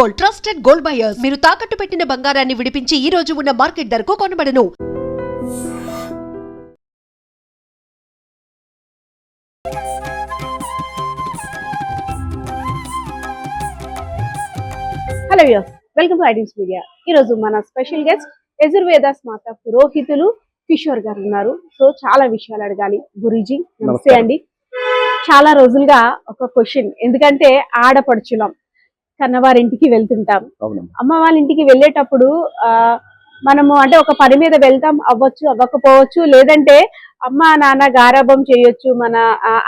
Gold trusted gold buyers. మీరు తాకట్టు పెట్టిన బంగారాన్ని విడిపించి ఈ రోజు ఉన్న మార్కెట్ ధరకు కొనబడను. Hello views welcome to iDreams media ఈరోజు మన స్పెషల్ గెస్ట్ యజుర్వేదాస్ మాత పురోహితులు కిషోర్ గారు ఉన్నారు. సో చాలా విషయాలు అడగాలి. గురూజీ నమస్తే. అండి. చాలా రోజులుగా ఒక క్వశ్చన్ ఎందుకంటే ఆడపడుచులం. కన్నవారింటికి వెళ్తుంటాం. అమ్మ వాళ్ళ ఇంటికి వెళ్ళేటప్పుడు ఆ మనము అంటే ఒక పని మీద వెళ్తాం అవ్వచ్చు అవ్వకపోవచ్చు లేదంటే అమ్మ నాన్న గారాబం చేయొచ్చు మన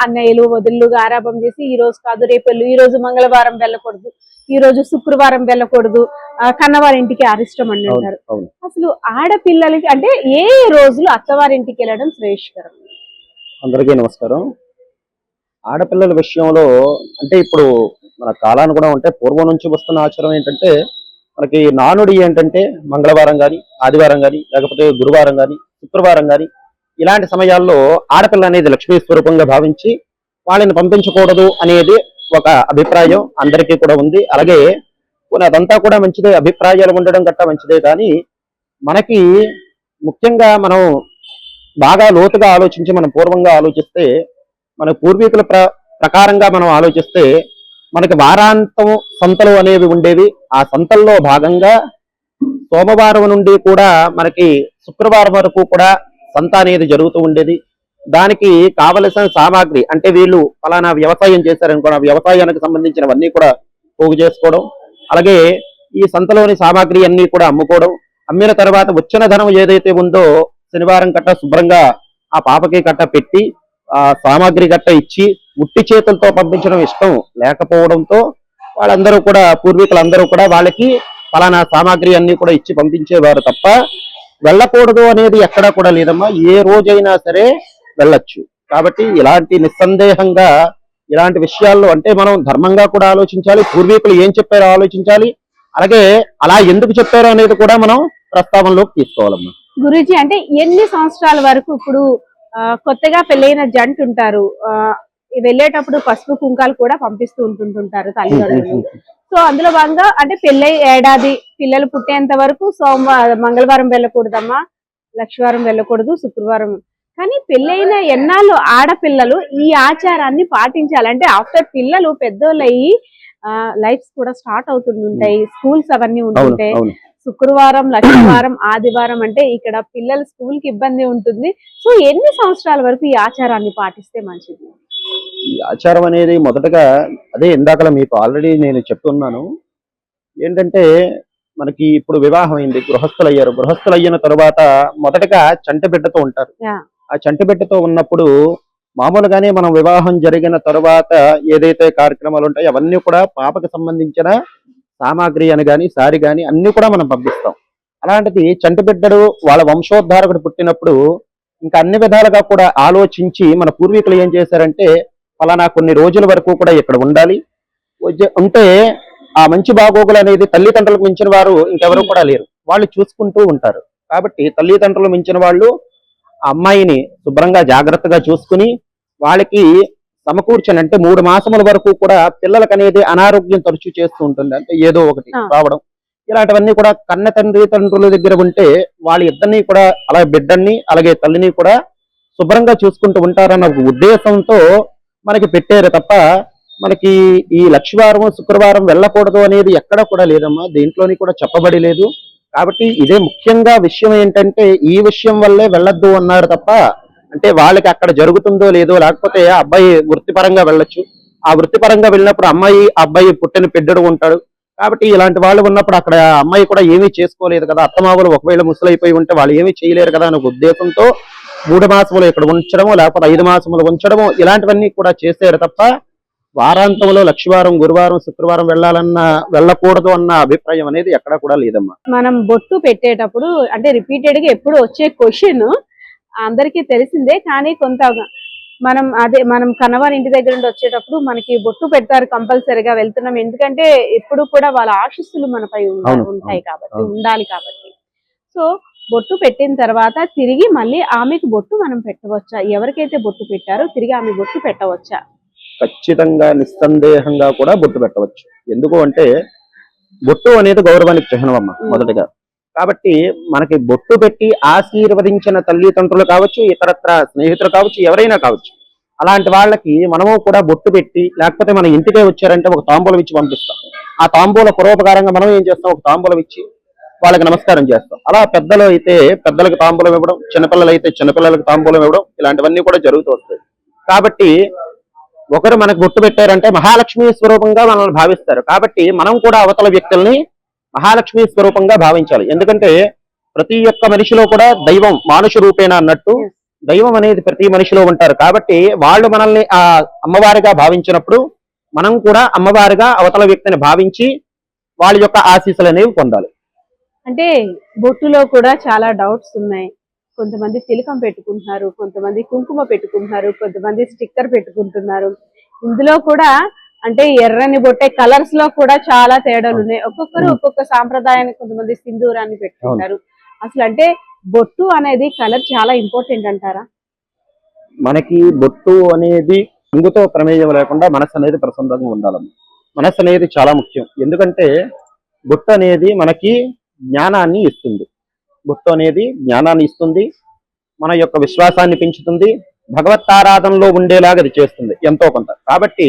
అన్నయ్యలు వదిళ్ళు గారాబం చేసి ఈ రోజు కాదు రేపు ఈ రోజు మంగళవారం వెళ్ళకూడదు ఈ రోజు శుక్రవారం వెళ్ళకూడదు. కన్నవారింటికి అరిష్టం అని అంటారు. అసలు ఆడపిల్లలకి అంటే ఏ రోజులు అత్తవారింటికి వెళ్ళడం శ్రేయస్కరం? అందరికీ నమస్కారం. ఆడపిల్లల విషయంలో అంటే ఇప్పుడు మన కాలాన్ని కూడా ఉంటే పూర్వం నుంచి వస్తున్న ఆచారం ఏంటంటే మనకి నానుడి ఏంటంటే మంగళవారం కానీ ఆదివారం కానీ లేకపోతే గురువారం కానీ శుక్రవారం కానీ ఇలాంటి సమయాల్లో ఆడపిల్ల అనేది లక్ష్మీ స్వరూపంగా భావించి వాళ్ళని పంపించకూడదు అనేది ఒక అభిప్రాయం అందరికీ కూడా ఉంది. అలాగే అదంతా కూడా మంచిదే అభిప్రాయాలు ఉండడం గట్టా మంచిదే కానీ మనకి ముఖ్యంగా మనం బాగా లోతుగా ఆలోచించి మనం పూర్వంగా ఆలోచిస్తే మన పూర్వీకుల ప్ర ప్రకారంగా మనం ఆలోచిస్తే మనకి వారాంతం సంతలు అనేవి ఉండేవి. ఆ సంతల్లో భాగంగా సోమవారం నుండి కూడా మనకి శుక్రవారం వరకు కూడా సంత అనేది జరుగుతూ ఉండేది. దానికి కావలసిన సామాగ్రి అంటే వీళ్ళు ఫలానా వ్యవసాయం చేశారనుకో ఆ వ్యవసాయానికి సంబంధించినవన్నీ కూడా పోగు చేసుకోవడం. అలాగే ఈ సంతలోని సామాగ్రి అన్నీ కూడా అమ్ముకోవడం. అమ్మిన తర్వాత వచ్చిన ధనం ఏదైతే ఉందో శనివారం కట్ట శుభ్రంగా ఆ పాపకి కట్ట పెట్టి ఆ సామాగ్రి గట్ట ఇచ్చి ఉట్టి చేతులతో పంపించడం ఇష్టం లేకపోవడంతో వాళ్ళందరూ కూడా పూర్వీకులందరూ కూడా వాళ్ళకి ఫలానా సామాగ్రి అన్ని కూడా ఇచ్చి పంపించేవారు తప్ప వెళ్ళకూడదు అనేది ఎక్కడా కూడా లేదమ్మా. ఏ రోజైనా సరే వెళ్ళొచ్చు. కాబట్టి ఇలాంటి నిస్సందేహంగా ఇలాంటి విషయాల్లో అంటే మనం ధర్మంగా కూడా ఆలోచించాలి పూర్వీకులు ఏం చెప్పారో ఆలోచించాలి అలాగే అలా ఎందుకు చెప్పారో అనేది కూడా మనం ప్రస్తావనలోకి తీసుకోవాలమ్మా. గురుజీ అంటే ఎన్ని సంవత్సరాల వరకు ఇప్పుడు కొత్తగా పెళ్ళైన జంట ఉంటారు. ఆ, వెళ్ళేటప్పుడు పసుపు కుంకాలు కూడా పంపిస్తూ ఉంటుంటుంటారు తల్లిదండ్రులు. సో అందులో భాగంగా అంటే పెళ్ళై ఏడాది పిల్లలు పుట్టేంత వరకు సోమవారం మంగళవారం వెళ్ళకూడదమ్మా లక్షవారం వెళ్ళకూడదు శుక్రవారం. కానీ పెళ్ళైన ఎన్నాళ్ళు ఆడపిల్లలు ఈ ఆచారాన్ని పాటించాలి అంటే ఆఫ్టర్ పిల్లలు పెద్దోళ్ళు అయ్యి లైఫ్స్ కూడా స్టార్ట్ అవుతుంటాయి స్కూల్స్ అవన్నీ అవును ఉంటుంటాయి. శుక్రవారం లక్షవారం ఆదివారం అంటే ఇక్కడ పిల్లల స్కూల్కి ఇబ్బంది ఉంటుంది. సో ఎన్ని సంవత్సరాల వరకు ఈ ఆచారాన్ని పాటిస్తే మంచిది? ఈ ఆచారం అనేది మొదటగా అదే ఇందాకలా మీకు ఆల్రెడీ నేను చెప్తున్నాను. ఏంటంటే మనకి ఇప్పుడు వివాహం అయింది గృహస్థులు అయ్యారు గృహస్థులు అయిన తరువాత మొదటగా చంటి బిడ్డతో ఉంటారు. ఆ చంటి బిడ్డతో ఉన్నప్పుడు మామూలుగానే మనం వివాహం జరిగిన తరువాత ఏదైతే కార్యక్రమాలు ఉంటాయో అవన్నీ కూడా పాపకి సంబంధించిన సామాగ్రి అని కానీ సారి కానీ అన్ని కూడా మనం పంపిస్తాం. అలాంటిది చంటిబిడ్డడు వాళ్ళ వంశోద్ధారకుడు పుట్టినప్పుడు ఇంకా అన్ని విధాలుగా కూడా ఆలోచించి మన పూర్వీకులు ఏం చేశారంటే ఫలానా కొన్ని రోజుల వరకు కూడా ఇక్కడ ఉండాలి. ఉంటే ఆ మంచి బాగోగులు అనేది తల్లిదండ్రులకు మించిన వారు ఇంకెవరు కూడా లేరు. వాళ్ళు చూసుకుంటూ ఉంటారు. కాబట్టి తల్లిదండ్రులు మించిన వాళ్ళు ఆ అమ్మాయిని శుభ్రంగా జాగ్రత్తగా చూసుకుని వాళ్ళకి సమకూర్చని అంటే మూడు మాసముల వరకు కూడా పిల్లలకు అనేది అనారోగ్యం తరచూ చేస్తూ ఉంటుంది. అంటే ఏదో ఒకటి. రావడం. ఇలాంటివన్నీ కూడా కన్న తండ్రి తండ్రుల దగ్గర ఉంటే వాళ్ళ ఇద్దరిని కూడా అలాగే బిడ్డని అలాగే తల్లిని కూడా శుభ్రంగా చూసుకుంటూ ఉంటారన్న ఉద్దేశంతో మనకి పెట్టారు తప్ప మనకి ఈ లక్షవారం శుక్రవారం వెళ్ళకూడదు అనేది ఎక్కడ కూడా లేదమ్మా. దేంట్లోని కూడా చెప్పబడి లేదు. కాబట్టి ఇదే ముఖ్యంగా విషయం ఏంటంటే ఈ విషయం వల్లే వెళ్ళొద్దు అన్నారు తప్ప అంటే వాళ్ళకి అక్కడ జరుగుతుందో లేదో లేకపోతే ఆ అబ్బాయి వృత్తిపరంగా వెళ్ళొచ్చు. ఆ వృత్తిపరంగా వెళ్ళినప్పుడు అమ్మాయి ఆ అబ్బాయి పుట్టిన పెద్దడు ఉంటాడు. కాబట్టి ఇలాంటి వాళ్ళు ఉన్నప్పుడు అక్కడ అమ్మాయి కూడా ఏమీ చేసుకోలేదు కదా. అత్తమావులు ఒకవేళ ముసలైపోయి ఉంటే వాళ్ళు ఏమీ చేయలేరు కదా అనే ఉద్దేశంతో మూడు మాసములు ఇక్కడ ఉంచడము లేకపోతే ఐదు మాసములు ఉంచడము ఇలాంటివన్నీ కూడా చేశారు తప్ప వారాంతంలో లక్షవారం గురువారం శుక్రవారం వెళ్ళాలన్న వెళ్ళకూడదు అన్న అభిప్రాయం అనేది ఎక్కడా కూడా లేదమ్మా. మనం బొట్టు పెట్టేటప్పుడు అంటే రిపీటెడ్గా ఎప్పుడు వచ్చే క్వశ్చన్ అందరికీ తెలిసిందే కానీ కొంత మనం అదే మనం కనవారి ఇంటి దగ్గర నుండి వచ్చేటప్పుడు మనకి బొట్టు పెడతారు కంపల్సరీగా వెళ్తున్నాం. ఎందుకంటే ఎప్పుడు కూడా వాళ్ళ ఆశీస్సులు మనపై ఉంటాయి కాబట్టి. ఉండాలి కాబట్టి. సో బొట్టు పెట్టిన తర్వాత తిరిగి మళ్ళీ ఆమెకు బొట్టు మనం పెట్టవచ్చా? ఎవరికైతే బొట్టు పెట్టారో తిరిగి ఆమె బొట్టు పెట్టవచ్చా? ఖచ్చితంగా నిస్సందేహంగా కూడా బొట్టు పెట్టవచ్చు. ఎందుకు అంటే బొట్టు అనేది గౌరవానికి చిహ్నం అమ్మ మొదటిగా. కాబట్టి మనకి బొట్టు పెట్టి ఆశీర్వదించిన తల్లిదండ్రులు కావచ్చు ఇతరత్ర స్నేహితులు కావచ్చు ఎవరైనా కావచ్చు అలాంటి వాళ్ళకి మనము కూడా బొట్టు పెట్టి లేకపోతే మన ఇంటికే వచ్చారంటే ఒక తాంబూలం ఇచ్చి పంపిస్తాం. ఆ తాంబూల పూర్వపకారంగా మనం ఏం చేస్తాం? ఒక తాంబూలం ఇచ్చి వాళ్ళకి నమస్కారం చేస్తాం. అలా పెద్దలు అయితే పెద్దలకు తాంబూలం ఇవ్వడం చిన్నపిల్లలు అయితే చిన్నపిల్లలకు తాంబూలం ఇవ్వడం ఇలాంటివన్నీ కూడా జరుగుతూ వస్తాయి. కాబట్టి ఒకరు మనకు గుర్తు పెట్టారంటే మహాలక్ష్మి స్వరూపంగా మనల్ని భావిస్తారు. కాబట్టి మనం కూడా అవతల వ్యక్తుల్ని మహాలక్ష్మి స్వరూపంగా భావించాలి. ఎందుకంటే ప్రతి ఒక్క మనిషిలో కూడా దైవం మానుష రూపేణ అన్నట్టు దైవం అనేది ప్రతి మనిషిలో ఉంటారు. కాబట్టి వాళ్ళు మనల్ని ఆ అమ్మవారిగా భావించినప్పుడు మనం కూడా అమ్మవారిగా అవతల వ్యక్తిని భావించి వాళ్ళ యొక్క ఆశీస్సులు అనేవి పొందాలి. అంటే బొట్టులో కూడా చాలా డౌట్స్ ఉన్నాయి. కొంతమంది తిలకం పెట్టుకుంటున్నారు కొంతమంది కుంకుమ పెట్టుకుంటున్నారు కొంతమంది స్టిక్కర్ పెట్టుకుంటున్నారు. ఇందులో కూడా అంటే ఎర్రని బొట్టే కలర్స్లో కూడా చాలా తేడాలు ఉన్నాయి. ఒక్కొక్కరు. ఒక్కొక్క సాంప్రదాయానికి కొంతమంది సింధూరాన్ని పెట్టుకుంటారు. అసలు అంటే బొట్టు అనేది కలర్ చాలా ఇంపార్టెంట్ అంటారా? మనకి బొట్టు అనేది రంగుతో ప్రమేయం లేకుండా మనసు అనేది ప్రసన్నంగా ఉండాలి. మనసు అనేది చాలా ముఖ్యం. ఎందుకంటే బొట్టు అనేది మనకి జ్ఞానాన్ని ఇస్తుంది. బొట్టు అనేది జ్ఞానాన్ని ఇస్తుంది. మన యొక్క విశ్వాసాన్ని పెంచుతుంది. భగవత్తారాధనలో ఉండేలాగా అది చేస్తుంది. ఎంతో కొంత. కాబట్టి